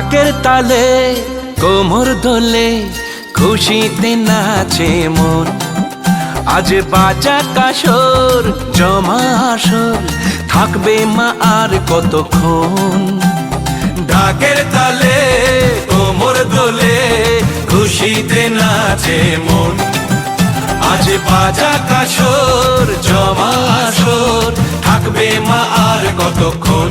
তালে, কোমর দোলে খুশিতে নাচে মন। আজ বাজা কাসর জমা আসর, থাকবে মা আর কতক্ষণ? ঢাকের তালে, কোমর দোলে খুশিতে নাচে মন। আজ বাজা কাসর জমা আসর, থাকবে মা আর কতক্ষণ?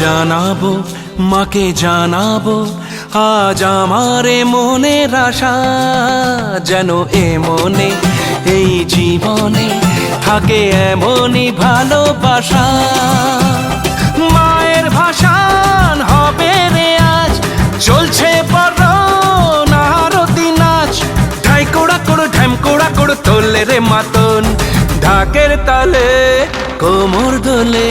জানাব, মাকে জানাব, আজ আমারে মনের আশা যেন এ মনে, এই জীবনে থাকে এমনই ভালোবাসা। মায়ের ভাষান হবে রে আজ, চলছে নারতি নাচ। ঢাই কোড়া কোড়, ঢ্যাম কোড়া কোড়, তোলে রে মাতন, ঢাকের তালে, কোমর দোলে।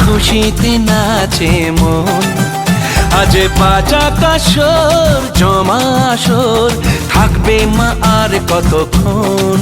খুশিতে নাচে মন। আজে পাঁচা কাশর জমা আসর থাকবে মা আর কতক্ষণ?